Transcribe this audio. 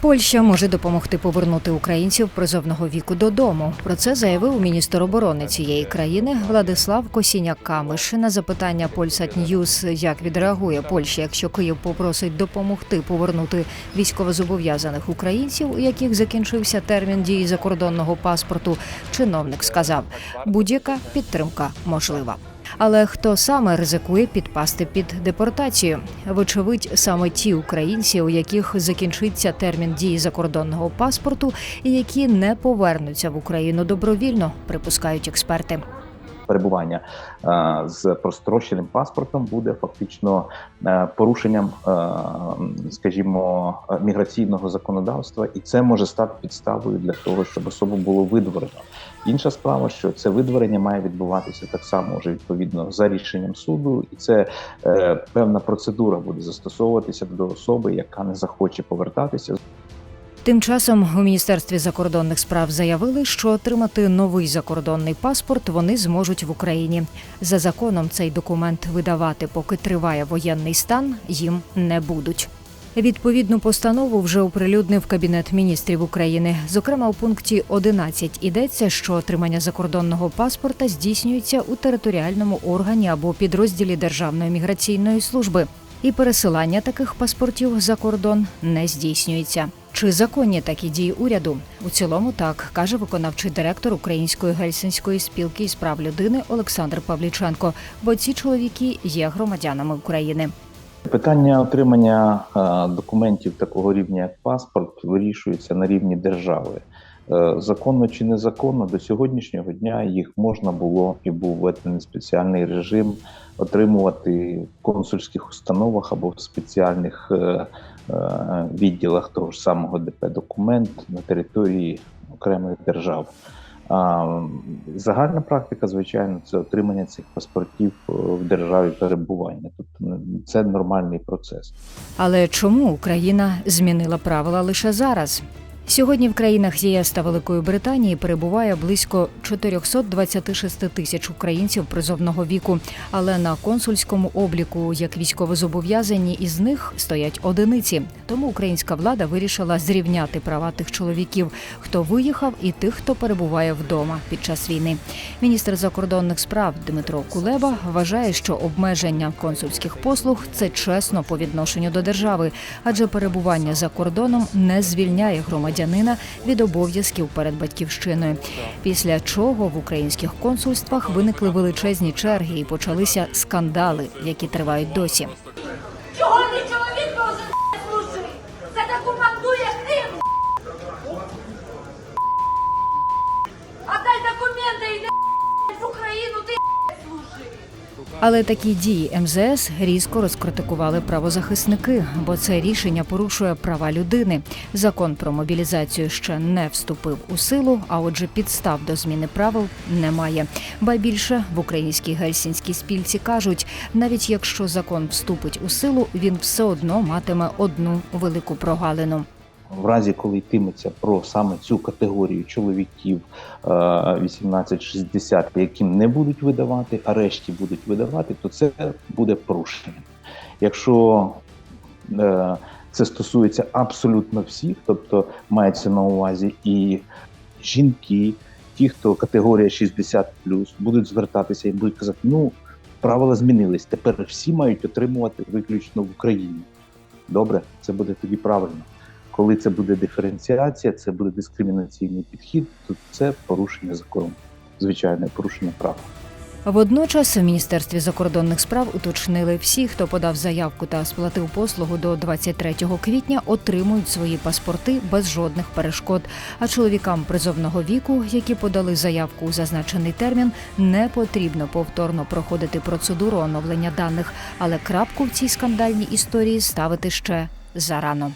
Польща може допомогти повернути українців призовного віку додому. Про це заявив міністр оборони цієї країни Владислав Косіняк-Камиш. На запитання Польсат Ньюс, як відреагує Польща, якщо Київ попросить допомогти повернути військовозобов'язаних українців, у яких закінчився термін дії закордонного паспорту. Чиновник сказав, будь-яка підтримка можлива. Але хто саме ризикує підпасти під депортацію? Вочевидь, саме ті українці, у яких закінчиться термін дії закордонного паспорту, і які не повернуться в Україну добровільно, припускають експерти. Перебування е, з простроченим паспортом буде фактично е, порушенням, е, скажімо, міграційного законодавства, і це може стати підставою для того, щоб особу було видворено. Інша справа, що це видворення має відбуватися так само вже відповідно за рішенням суду, і це певна процедура буде застосовуватися до особи, яка не захоче повертатися Тим часом у міністерстві закордонних справ заявили, що отримати новий закордонний паспорт вони зможуть в Україні. За законом цей документ видавати, поки триває воєнний стан, їм не будуть. Відповідну постанову вже оприлюднив Кабінет міністрів України. Зокрема, у пункті 11 ідеться, що отримання закордонного паспорта здійснюється у територіальному органі або підрозділі Державної міграційної служби, і пересилання таких паспортів за кордон не здійснюється. Чи законні такі дії уряду? У цілому так каже виконавчий директор Української гельсінської спілки із прав людини Олександр Павліченко. Бо ці чоловіки є громадянами України. Питання отримання е, документів такого рівня, як паспорт, вирішується на рівні держави. Е, Законно чи незаконно, до сьогоднішнього дня їх можна було і був введений спеціальний режим отримувати в консульських установах або в спеціальних е, відділах того ж самого ДП документ на території окремих держав. Загальна практика, звичайно, це отримання цих паспортів е, в державі перебування. Тобто це нормальний процес. Але чому Україна змінила правила лише зараз? Сьогодні в країнах ЄС та Великої Британії перебуває близько 426 тисяч українців призовного віку, але на консульському обліку як військовозобов'язані із них стоять одиниці. Тому українська влада вирішила зрівняти права тих чоловіків, хто виїхав, і тих, хто перебуває вдома під час війни. Міністр закордонних справ Дмитро Кулеба вважає, що обмеження консульських послуг це чесно по відношенню до держави, адже перебування за кордоном не звільняє громадянина від обов'язків перед батьківщиною. Після чого в українських консульствах виникли величезні черги і почалися скандали, які тривають досі. Але такі дії МЗС різко розкритикували правозахисники, бо це рішення порушує права людини. Закон про мобілізацію ще не вступив у силу, а отже, підстав до зміни правил немає. Ба більше в українській гельсінській спільці кажуть, навіть якщо закон вступить у силу, він все одно матиме одну велику прогалину. В разі, коли йтиметься про саме цю категорію чоловіків е, 18-60, яким не будуть видавати, а решті будуть видавати, то це буде порушенням. Якщо е, це стосується абсолютно всіх, тобто мається на увазі і жінки, ті, хто категорія 60 будуть звертатися і будуть казати, ну правила змінились. Тепер всі мають отримувати виключно в Україні. Добре, це буде тоді правильно. Коли це буде диференціація, це буде дискримінаційний підхід, то це порушення закону, звичайне порушення права. Водночас в міністерстві закордонних справ уточнили всі, хто подав заявку та сплатив послугу до 23 квітня, отримують свої паспорти без жодних перешкод. А чоловікам призовного віку, які подали заявку у зазначений термін, не потрібно повторно проходити процедуру оновлення даних, але крапку в цій скандальній історії ставити ще зарано.